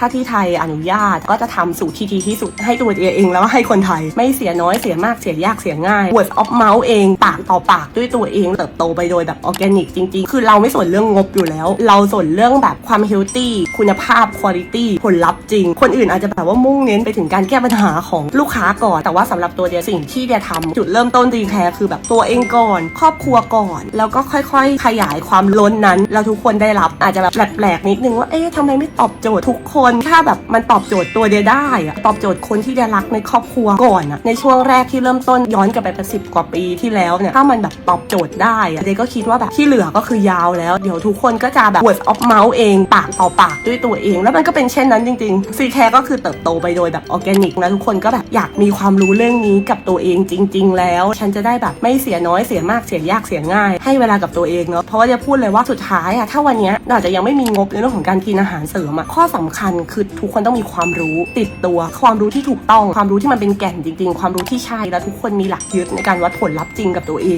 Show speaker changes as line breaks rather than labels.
ถ้าที่ไทยอนุญาตก็จะทำสูตรที่ดีที่สุดให้ตัวเองแล้วก็ให้คนไทย ไม่เสียน้อยเสียมากเสียยากเสียง่าย word of mouth เองปากต่อปากด้วยตัวเองเติบโตไปโดยแบบออร์แกนิกจริง ๆ คือเราไม่สนเรื่องงบอยู่แล้ว เราสนเรื่องแบบความเฮลตี้คุณภาพคุณภาพผลลัพธ์จริง คนอื่นอาจจะแบบว่ามุ่งเน้นไปถึงการแก้ปัญหาของลูกค้าก่อน แต่ว่าสำหรับตัวเดียสิ่งที่เดียทำจุดเริ่มต้นดีแคร์คือแบบตัวเองก่อน ครอบครัวก่อน แล้วก็ค่อยๆ ขยายความล้นนั้นแล้วทุกคนได้รับอาจจะแบบแปลกๆนิดนึงว่าเอ๊ะทำไมไม่ตอบโจทย์ทุกคนนถ้าแบบมันตอบโจทย์ตัวเดียได้อะตอบโจทย์คนที่เดียรักในครอบครัวก่อนอะในช่วงแรกที่เริ่มต้นย้อนกลับไปป็นสิบกว่าปีที่แล้วเนี่ยถ้ามันแบบตอบโจทย์ได้อะเดียก็คิดว่าแบบที่เหลือก็คือยาวแล้ว เดี๋ยวทุกคนก็จะแบบ word of mouth เองปากต่อปากด้วยตัวเอง แล้วมันก็เป็นเช่นนั้นจริงๆซีแคร์ก็คือเติบโตไปโดยแบบออร์แกนิกนะทุกคนก็แบบอยากมีความรู้เรื่องนี้กับตัวเองจริง ๆ แล้ว ฉันจะได้แบบไม่เสียน้อยเสียมากเสียยากเสียง่าย ให้เวลากับตัวเองเนาะเพราะว่าจะพูดเลยว่าสุดท้ายอะถ้าวันเนี้ยเราอาจจะยังไม่มีงบในเรื่องของการกินอาหารเสริมอะข้อสำคัญคือทุกคนต้องมีความรู้ติดตัว ความรู้ที่ถูกต้อง ความรู้ที่มันเป็นแก่นจริง ๆ ความรู้ที่ใช่แล้วทุกคนมีหลักยึดในการวัดผลลัพธ์จริงกับตัวเอง